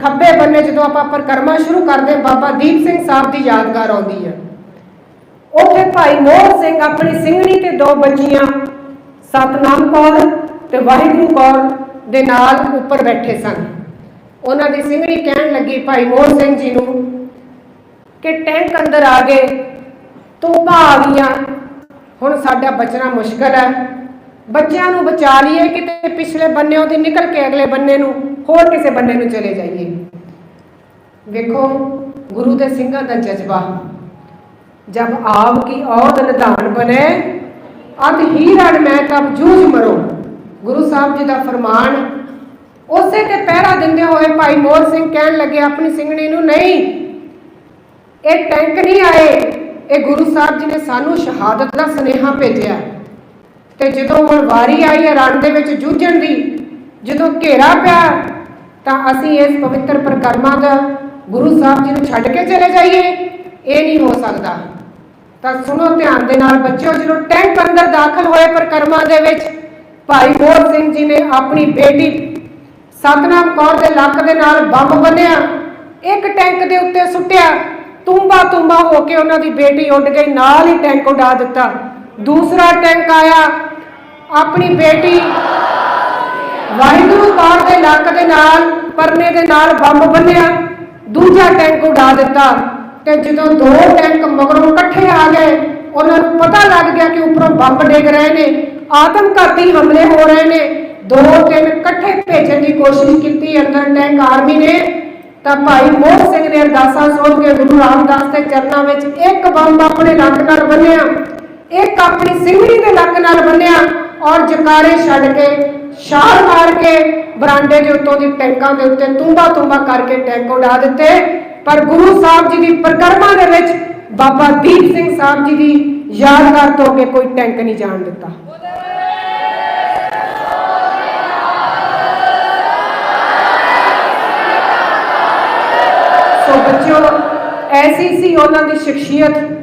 ਖੱਬੇ ਬੰਨੇ ਜਦੋਂ ਆਪਾਂ ਪਰਿਕਰਮਾ ਸ਼ੁਰੂ ਕਰਦੇ ਬਾਬਾ ਦੀਪ ਸਿੰਘ ਸਾਹਿਬ ਦੀ ਯਾਦਗਾਰ ਆਉਂਦੀ ਹੈ। ਉੱਥੇ ਭਾਈ ਮੋਹਨ ਸਿੰਘ ਆਪਣੀ ਸਿੰਘਣੀ ਤੇ ਦੋ ਬੱਚੀਆਂ, ਸਤਨਾਮ ਕੌਰ ਤੇ ਵਾਹਿਗੁਰੂ ਕੌਰ ਦੇ ਨਾਲ ਉੱਪਰ ਬੈਠੇ ਸਨ। ਉਹਨਾਂ ਦੀ ਸਿੰਘਣੀ ਕਹਿਣ ਲੱਗੀ, ਭਾਈ ਮੋਹਨ ਸਿੰਘ ਜੀ ਨੂੰ ਕਿ ਟੈਂਕ ਅੰਦਰ ਆ ਗਏ ਤੋਪਾਂ ਆ ਗਈਆਂ ਹੁਣ ਸਾਡਾ ਬਚਣਾ ਮੁਸ਼ਕਲ ਹੈ। ਬੱਚਿਆਂ ਨੂੰ ਬਚਾ ਲਈਏ ਕਿਤੇ ਪਿਛਲੇ ਬੰਨਿਆਂ ਦੀ, ਨਿਕਲ ਕੇ ਅਗਲੇ ਬੰਨੇ ਨੂੰ। ਹੋਰ ਕਿਸੇ ਬੰਦੇ ਨੂੰ ਚਲੇ ਜਾਈਏ। ਵੇਖੋ, ਗੁਰੂ ਦੇ ਸਿੰਘਾਂ ਦਾ ਜਜ਼ਬਾ। ਜਬ ਆਪ ਕੀ ਔਦ ਨਿਧਾਨ ਬਨੇ ਅਤ ਹੀ ਰਣ ਮੈਂ ਕਬ ਜੂਝ ਮਰੋ। ਗੁਰੂ ਸਾਹਿਬ ਜੀ ਦਾ ਫਰਮਾਨ, ਉਸੇ ਤੇ ਪਹਿਰਾ ਦਿੰਦੇ ਹੋਏ ਭਾਈ ਮੋਹਰ ਸਿੰਘ ਕਹਿਣ ਲੱਗੇ, ਆਪਣੀ ਸਿੰਘਣੀ ਨੂੰ ਨਹੀਂ, ਇਹ ਟੈਂਕ ਨਹੀਂ ਆਏ। ਇਹ ਗੁਰੂ ਸਾਹਿਬ ਜੀ ਨੇ ਸਾਨੂੰ ਸ਼ਹਾਦਤ ਦਾ ਸੁਨੇਹਾ ਭੇਜਿਆ। ਤੇ ਜਦੋਂ ਹੁਣ ਵਾਰੀ ਆਈ ਹੈ, ਰਣ ਦੇ ਵਿੱਚ ਜੂਝਣ ਦੀ ਜਦੋਂ ਘੇਰਾ ਪਿਆ, ਤਾਂ ਅਸੀਂ ਇਸ ਪਵਿੱਤਰ ਪ੍ਰਕਰਮਾਂ ਦਾ ਗੁਰੂ ਸਾਹਿਬ ਜੀ ਨੂੰ ਛੱਡ ਕੇ ਚਲੇ ਜਾਈਏ। ਇਹ ਨਹੀਂ ਹੋ ਸਕਦਾ। ਤਾਂ ਸੁਣੋ ਧਿਆਨ ਦੇ ਨਾਲ ਬੱਚਿਓ, ਜਦੋਂ ਟੈਂਕ ਅੰਦਰ ਦਾਖਲ ਹੋਏ ਪ੍ਰਕਰਮਾਂ ਦੇ ਵਿੱਚ, ਭਾਈ ਮੋਹਨ ਸਿੰਘ ਜੀ ਨੇ ਆਪਣੀ ਬੇਟੀ ਸਤਨਾਮ ਕੌਰ ਦੇ ਲੱਕ ਦੇ ਨਾਲ ਬੰਬ ਬੰਨਿਆ, ਇੱਕ ਟੈਂਕ ਦੇ ਉੱਤੇ ਸੁੱਟਿਆ, ਤੁੰਬਾ ਤੁੰਬਾ ਹੋ ਕੇ ਉਹਨਾਂ ਦੀ ਬੇਟੀ ਉੱਡ ਗਈ, ਨਾਲ ਹੀ ਟੈਂਕ ਉਡਾ ਦਿੱਤਾ। ਦੂਸਰਾ ਟੈਂਕ ਆਇਆ, ਆਪਣੀ ਬੇਟੀ ਵਾਹਿਗੁਰੂ ਕੌਰ ਦੇ ਲੱਕ ਦੇ ਨਾਲ, ਪਰਨੇ ਦੇ ਨਾਲ ਬੰਬ ਬੰਨਿਆ। ਦੂਜਾ ਟੈਂਕ ਉਡਾ ਦਿੱਤਾ ਤੇ ਜਦੋਂ ਦੋ ਟੈਂਕ ਮਗਰੋਂ ਇਕੱਠੇ ਆ ਗਏ, ਉਹਨਾਂ ਨੂੰ ਪਤਾ ਲੱਗ ਗਿਆ ਕਿ ਉੱਪਰੋਂ ਬੰਬ ਡਿੱਗ ਰਹੇ ਨੇ, ਆਤਮਘਾਤੀ ਹਮਲੇ ਹੋ ਰਹੇ ਨੇ। ਦੋ ਤਿੰਨ ਇਕੱਠੇ ਭੇਜਣ ਦੀ ਕੋਸ਼ਿਸ਼ ਕੀਤੀ, ਅੰਦਰ ਟੈਂਕ ਆਰਮੀ ਨੇ। ਤਾਂ ਭਾਈ ਮੋਹਨ ਸਿੰਘ ਨੇ ਅਰਦਾਸਾਂ ਸੋਧ ਕੇ ਗੁਰੂ ਰਾਮਦਾਸ ਦੇ ਚਰਨਾਂ ਵਿੱਚ ਇੱਕ ਬੰਬ ਆਪਣੇ ਲੱਕ ਨਾਲ ਬੰਨਿਆ। ਇੱਕ ਆਪਣੀ ਸਿੰਘਣੀ ਦੇ ਲੱਕ ਨਾਲ ਬੰਨਿਆ ਔਰ ਜਕਾਰੇ ਛੱਡ ਕੇ ਛਾਲ ਮਾਰ ਕੇ ਬਰਾਂਡੇ ਦੇ ਉੱਤੋਂ ਦੀ ਟੈਂਕਾਂ ਦੇ ਉੱਤੇ ਤੁੰਬਾ ਤੁੰਬਾ ਕਰਕੇ ਟੈਂਕ ਉਡਾ ਦਿੱਤੇ। ਪਰ ਗੁਰੂ ਸਾਹਿਬ ਜੀ ਦੀ ਪ੍ਰਕਰਮਾਂ ਦੇ ਵਿੱਚ ਬਾਬਾ ਦੀਪ ਸਿੰਘ ਸਾਹਿਬ ਜੀ ਦੀ ਯਾਦਗਾਰ ਤੋਂ ਅੱਗੇ ਕੋਈ ਟੈਂਕ ਨਹੀਂ ਜਾਣ ਦਿੱਤਾ। ਸੋ ਬੱਚਿਓ, ਐਸੀ ਸੀ ਉਹਨਾਂ ਦੀ ਸ਼ਖਸੀਅਤ।